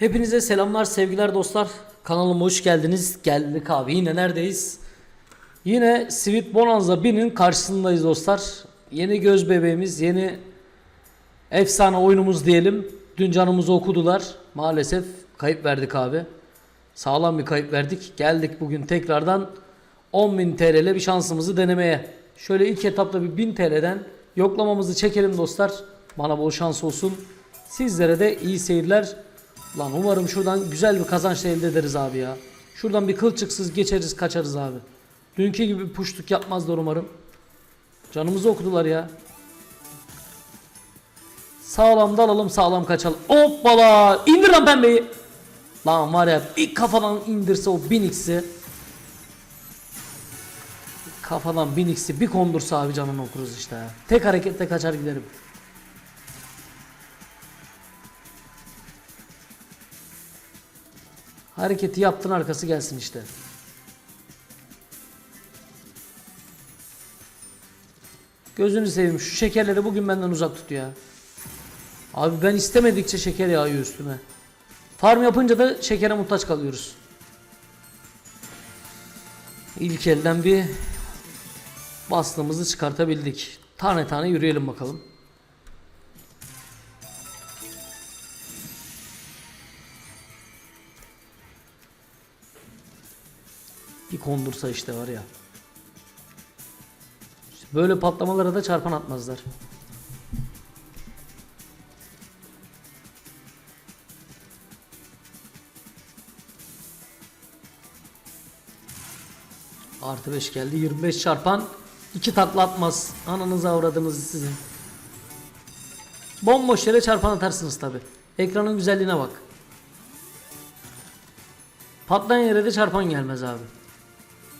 Hepinize selamlar, sevgiler dostlar. Kanalıma hoş geldiniz. Geldik abi. Yine neredeyiz? Yine Sweet Bonanza 1'in karşısındayız dostlar. Yeni göz bebeğimiz, yeni efsane oyunumuz diyelim. Dün canımızı okudular. Maalesef kayıp verdik abi. Sağlam bir kayıp verdik. Geldik bugün tekrardan 10.000 TL'le bir şansımızı denemeye. Şöyle ilk etapta bir 1000 TL'den yoklamamızı çekelim dostlar. Bana bol şans olsun. Sizlere de iyi seyirler. Lan umarım şuradan güzel bir kazanç elde ederiz abi ya. Şuradan bir kılçıksız geçeriz kaçarız abi. Dünkü gibi puştuk yapmazlar umarım. Canımızı okudular ya. Sağlam dalalım sağlam kaçalım. Hoppala indir lan pembeyi. Lan var ya bir kafadan indirse o 1000x'i. Kafadan 1000x'i bir kondursa abi canını okuruz işte. Tek harekette kaçar giderim. Hareketi yaptın arkası gelsin işte. Gözünü seveyim şu şekerleri bugün benden uzak tut ya. Abi ben istemedikçe şeker yağıyor üstüme. Farm yapınca da şekere muhtaç kalıyoruz. İlk elden bir bastığımızı çıkartabildik. Tane tane yürüyelim bakalım. Kondursa işte var ya. İşte böyle patlamalara da çarpan atmazlar. Artı 5 geldi. 25 çarpan 2 takla atmaz. Ananızı avradınızı sizin. Bomboş yere çarpan atarsınız tabi. Ekranın güzelliğine bak. Patlayan yere de çarpan gelmez abi.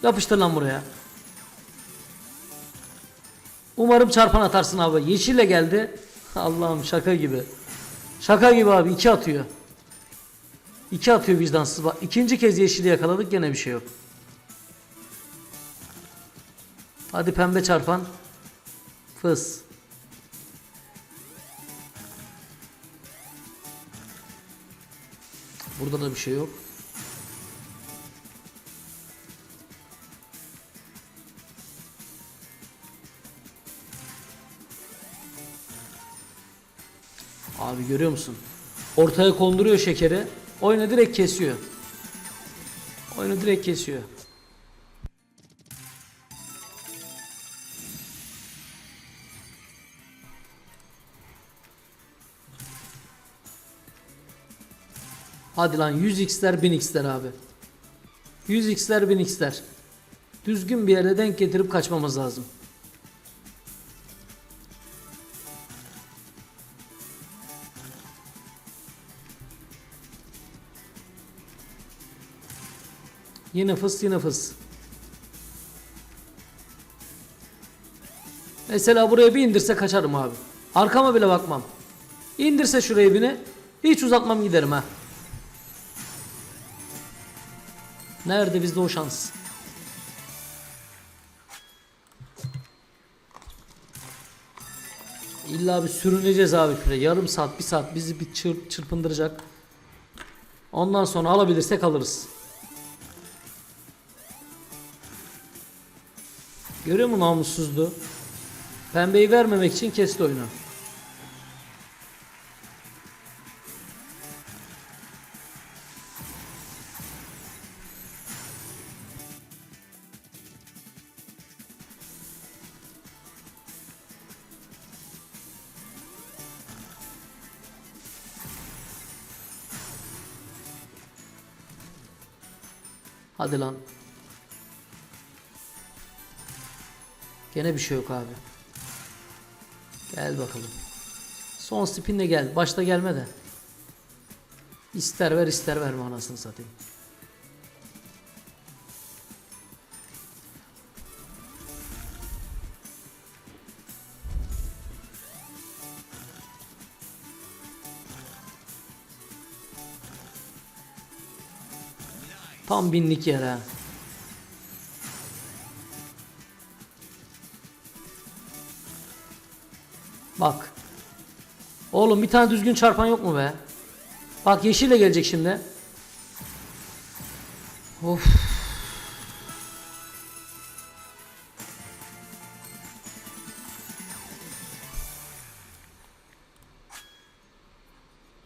Yapıştır lan buraya. Umarım çarpan atarsın abi. Yeşille geldi. Allah'ım şaka gibi. Şaka gibi abi. iki atıyor. İki atıyor vicdansız. Bak ikinci kez yeşili yakaladık gene bir şey yok. Hadi pembe çarpan. Fıs. Burada da bir şey yok. Abi görüyor musun? Ortaya konduruyor şekeri. Oyunu direkt kesiyor. Oyunu direkt kesiyor. Hadi lan 100x'ler 1000x'ler abi. 100x'ler 1000x'ler. Düzgün bir yere denk getirip kaçmamız lazım. Yine fıs yine fıs. Mesela buraya bir indirse kaçarım abi. Arkama bile bakmam. İndirse şuraya bini hiç uzatmam giderim ha. Nerede bizde o şans? İlla bir sürüneceğiz abi şuraya. Yarım saat, bir saat bizi bir çır, çırpındıracak. Ondan sonra alabilirsek alırız. Görüyor musun namussuzluğu? Pembeyi vermemek için kesti oyunu. Hadi lan. Gene bir şey yok abi. Gel bakalım. Son spinle gel. Başta gelme de. İster ver ister verme anasını satayım. Tam binlik yer ha. Bak. Oğlum bir tane düzgün çarpan yok mu be? Bak yeşille gelecek şimdi. Of.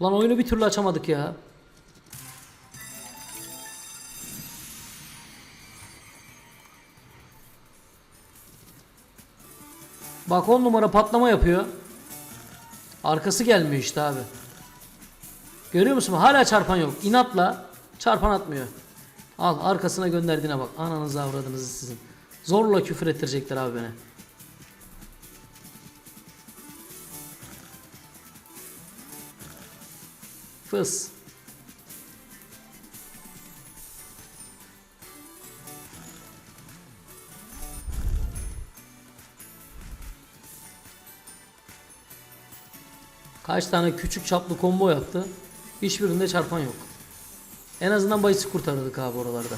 Lan oyunu bir türlü açamadık ya. Bak 10 numara patlama yapıyor. Arkası gelmiyor işte abi. Görüyor musun? Hala çarpan yok. İnatla çarpan atmıyor. Al arkasına gönderdiğine bak. Ananızı avradınızı sizin. Zorla küfür ettirecekler abi beni. Fıs. Kaç tane küçük çaplı combo yaptı. Hiçbirinde çarpan yok. En azından bahisi kurtardık abi oralarda.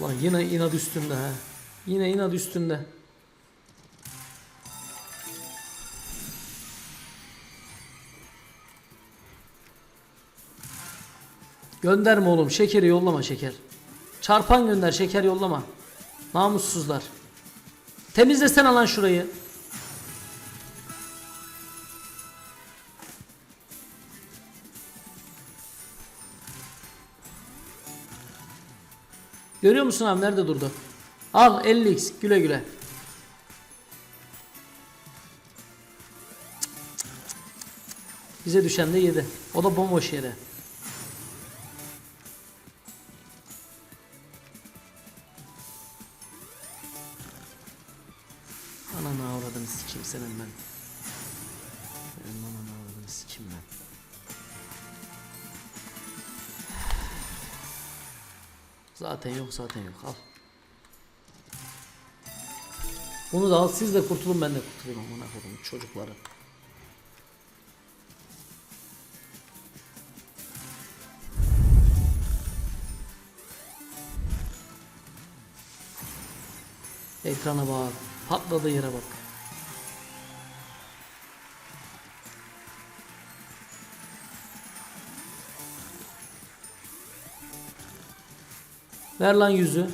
Ulan yine inat üstünde ha. Yine inat üstünde. Gönderme oğlum. Şekeri yollama şeker. Çarpan gönder şeker yollama. Namussuzlar. Temizlesen alan şurayı. Görüyor musun abi nerede durdu? Al 50x güle güle. Bize düşen de 7. O da bomboş yere. Zaten yok zaten yok al. Bunu da al siz de kurtulun ben de kurtulayım amına koyayım çocukları. Ekrana bak. Patladığı yere bak. Ver lan yüzü.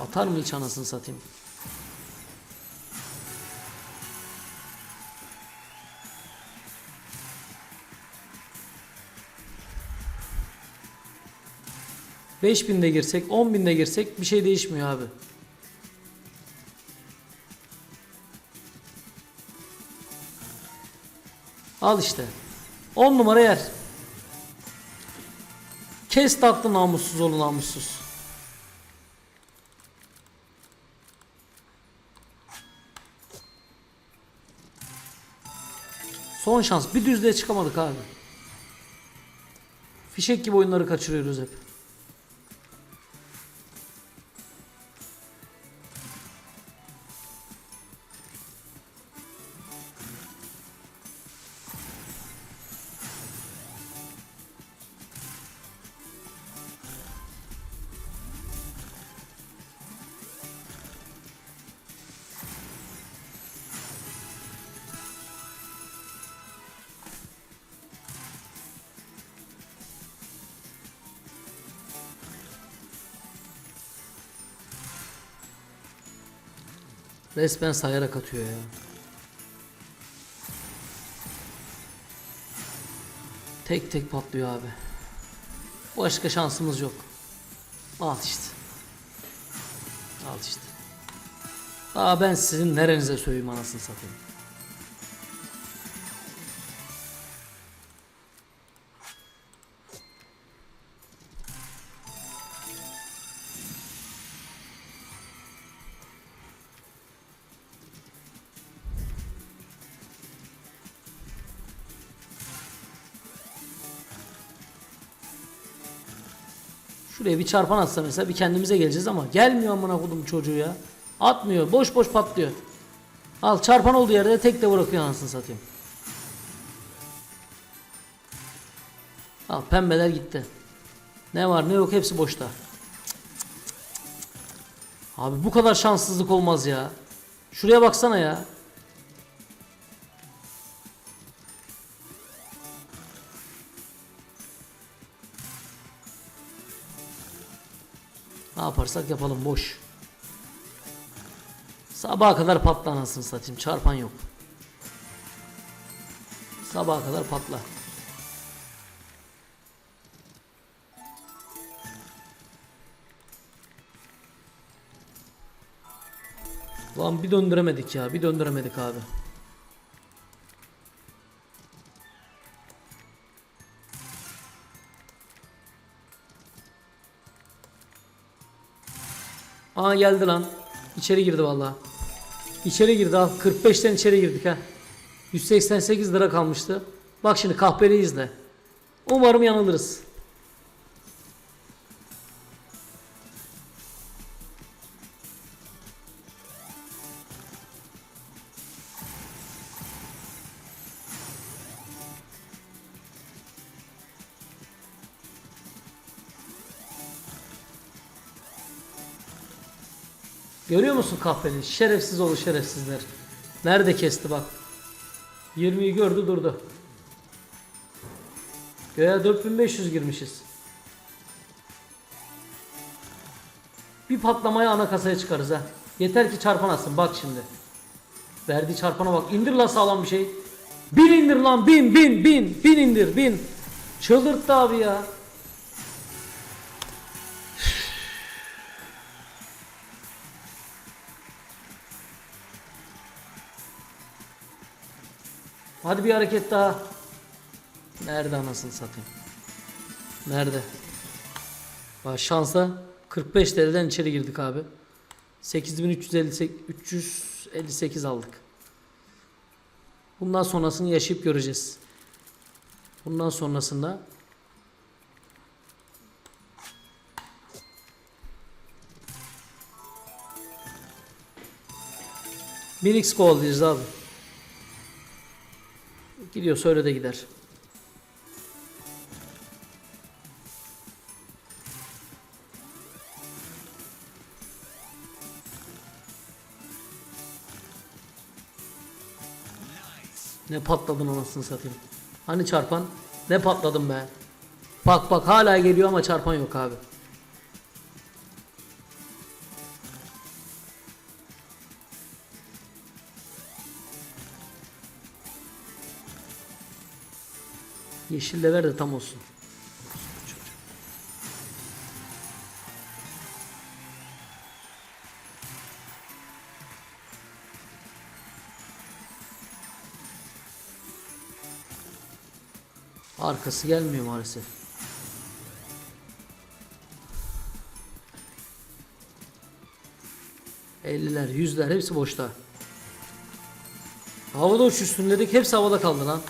Atar mı hiç anasını satayım? Beş binde girsek, on binde girsek bir şey değişmiyor abi. Al işte. 10 numara yer. Kes tatlı namussuz oğlu namussuz. Son şans. Bir düzlüğe çıkamadık abi. Fişek gibi oyunları kaçırıyoruz hep. Resmen sayarak atıyor ya. Tek tek patlıyor abi. Başka şansımız yok. Al işte. Al işte. Aa ben sizin nerenize söyleyeyim anasını satayım. Şuraya bir çarpan atsa mesela bir kendimize geleceğiz ama gelmiyor amına kodum çocuğu ya. Atmıyor. Boş boş patlıyor. Al çarpan olduğu yerde tek de bırakıyor anasını satayım. Al pembeler gitti. Ne var ne yok hepsi boşta. Abi bu kadar şanssızlık olmaz ya. Şuraya baksana ya. Ne yaparsak yapalım boş. Sabaha kadar patla anasını satayım. Çarpan yok. Sabaha kadar patla. Lan bir döndüremedik ya. Bir döndüremedik abi. Geldi lan. İçeri girdi vallahi. İçeri girdi al. 45'ten içeri girdik ha. 188 lira kalmıştı. Bak şimdi kahpeliği izle. Umarım yanılırız. Görüyor musun kahpeliği? Şerefsiz oğlu şerefsizler. Nerede kesti bak. 20'yi gördü durdu. Göğe 4500 girmişiz. Bir patlamaya ana kasaya çıkarız ha. Yeter ki çarpan atsın bak şimdi. Verdiği çarpana bak. İndir lan sağlam bir şey. Bin indir lan bin bin bin. Bin indir bin. Çıldırttı abi ya. Hadi bir hareket daha. Nerede anasını satayım? Nerede? Bak şansa 45 TL'den içeri girdik abi. 8358 358 aldık. Bundan sonrasını yaşayıp göreceğiz. Bundan sonrasında Minix kovalayacağız abi. Gidiyor söyle de gider. Ne patladın anasını satayım. Hani çarpan? Ne patladım be. Bak bak hala geliyor ama çarpan yok abi. Yeşil de ver de tam olsun. Arkası gelmiyor maalesef. Elliler, yüzler hepsi boşta. Havada uç üstündedik hepsi havada kaldı lan.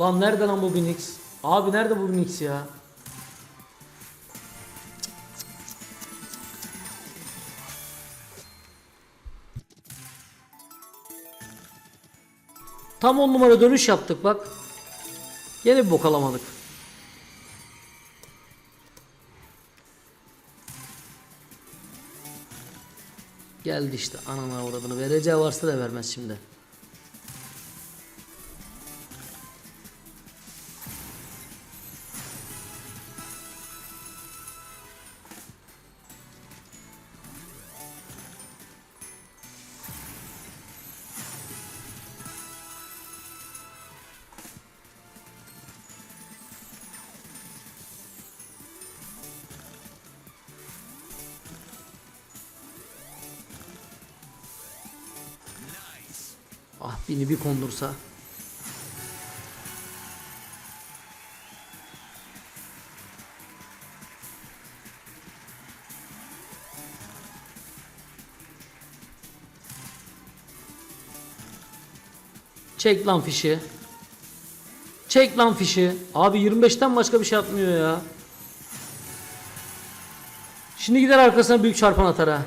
Lan nerede lan bu Binix? Abi nerede bu Binix ya? Tam on numara dönüş yaptık bak. Yine bir bok. Geldi işte anana uğradığını vereceği varsa da vermez şimdi. Bir kondursa. Çek lan fişi. Çek lan fişi. Abi 25'ten başka bir şey yapmıyor ya. Şimdi gider arkasına büyük çarpan atar ha.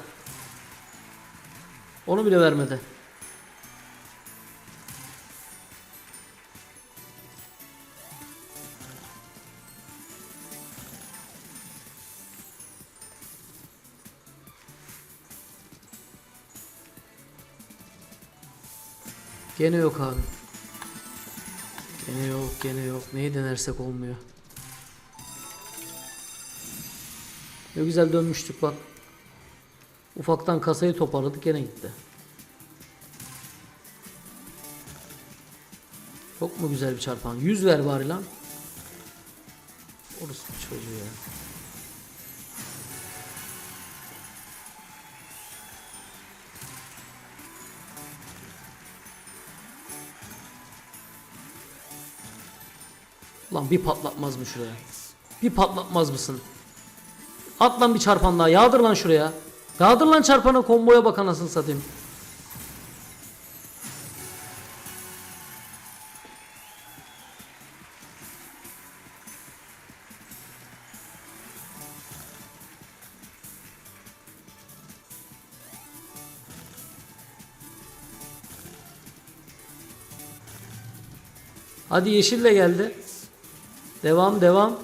Onu bile vermedi. Gene yok abi. Gene yok, gene yok. Neyi denersek olmuyor. Ne güzel dönmüştük bak. Ufaktan kasayı toparladık gene gitti. Çok mu güzel bir çarpan? 100 ver bari lan. Bir patlatmaz mı şuraya? Bir patlatmaz mısın? At lan bir çarpan daha. Yağdır lan şuraya. Yağdır lan çarpanı komboya bak anasını satayım. Hadi yeşille geldi. Devam devam.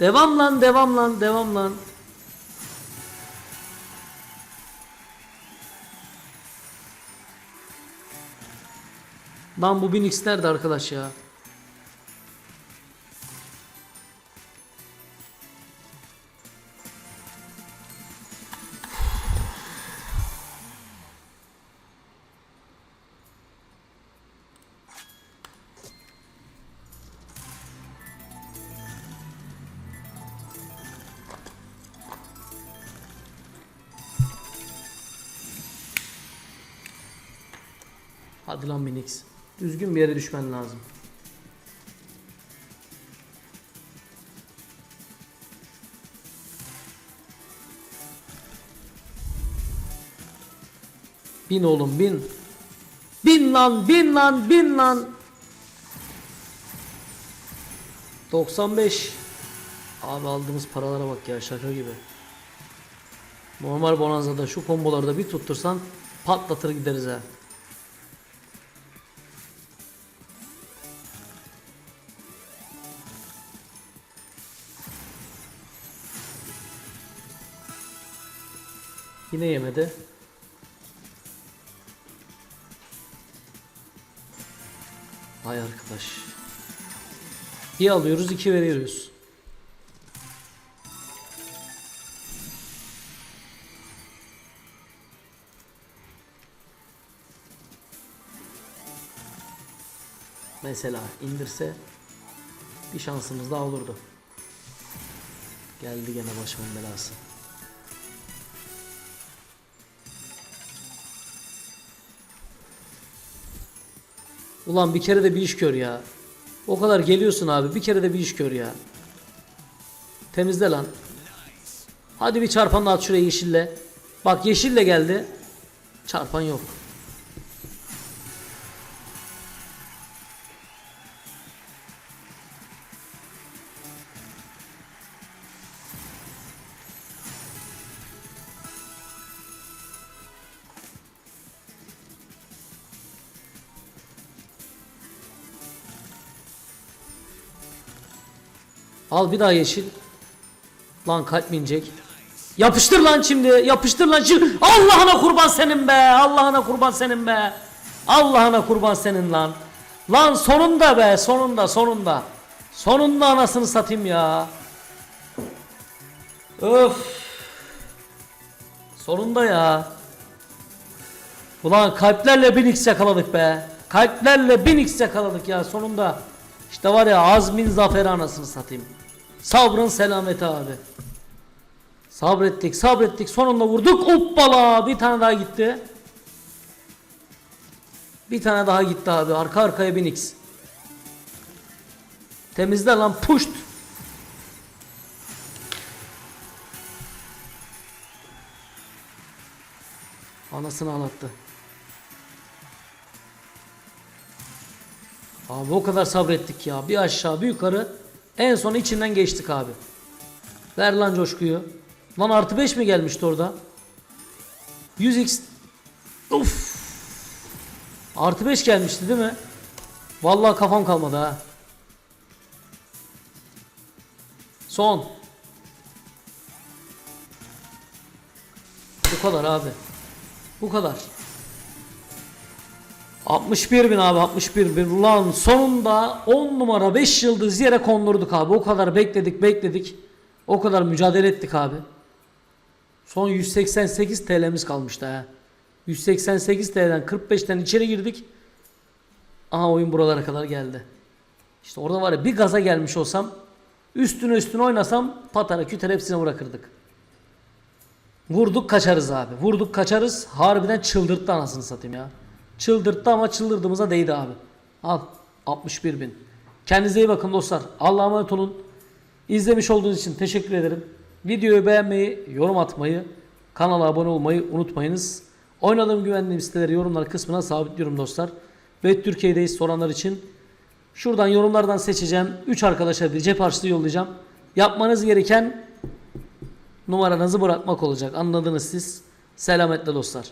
Devam lan devam lan devam lan. Lan bu 1000x nerede arkadaş ya? Düzgün bir yere düşmen lazım. Bin oğlum bin. Bin lan bin lan bin lan. 95. Abi aldığımız paralara bak ya şaka gibi. Normal bonanzada şu kombolarda bir tuttursan patlatır gideriz ha. Yine yemedi. Vay arkadaş. Bir alıyoruz, iki veriyoruz. Mesela indirse bir şansımız daha olurdu. Geldi gene başımın belası. Ulan bir kere de bir iş gör ya. O kadar geliyorsun abi bir kere de bir iş gör ya. Temizle lan. Hadi bir çarpan da at şuraya yeşille. Bak yeşille geldi. Çarpan yok. Al bir daha yeşil. Lan kalp inecek? Yapıştır lan şimdi. Yapıştır lan şimdi. Allah'ına kurban senin be. Allah'ına kurban senin be. Allah'ına kurban senin lan. Lan sonunda be. Sonunda sonunda. Sonunda anasını satayım ya. Öf. Sonunda ya. Ulan kalplerle 1000x yakaladık be. Kalplerle 1000x yakaladık ya sonunda. İşte var ya azmin zaferi anasını satayım. Sabrın selameti abi. Sabrettik sabrettik sonunda vurduk. Hoppala bir tane daha gitti. Bir tane daha gitti abi. Arka arkaya 1000x. Temizle lan puşt. Anasını ağlattı. Abi o kadar sabrettik ya. Bir aşağı bir yukarı. En son içinden geçtik abi. Ver lan coşkuyu. Lan artı 5 mi gelmişti orada? 100x Uf. Artı 5 gelmişti değil mi? Vallahi kafam kalmadı ha. Son. Bu kadar abi. Bu kadar. 61 bin abi 61 bin. Ulan sonunda 10 numara 5 yıldız yere kondurduk abi. O kadar bekledik bekledik. O kadar mücadele ettik abi. Son 188 TL'miz kalmıştı ha. 188 TL'den 45'ten içeri girdik. Aha oyun buralara kadar geldi. İşte orada var ya bir gaza gelmiş olsam üstüne üstüne oynasam patara küter hepsini bırakırdık. Vurduk kaçarız abi. Vurduk kaçarız. Harbiden çıldırttı anasını satayım ya. Çıldırttı ama çıldırdığımıza değdi abi. Al 61 bin. Kendinize iyi bakın dostlar. Allah'a emanet olun. İzlemiş olduğunuz için teşekkür ederim. Videoyu beğenmeyi, yorum atmayı, kanala abone olmayı unutmayınız. Oynadığım güvendiğim siteleri yorumlar kısmına sabitliyorum dostlar. Ve Türkiye'deyiz soranlar için. Şuradan yorumlardan seçeceğim. 3 arkadaşa bir cep harçlığı yollayacağım. Yapmanız gereken numaranızı bırakmak olacak. Anladınız siz. Selametle dostlar.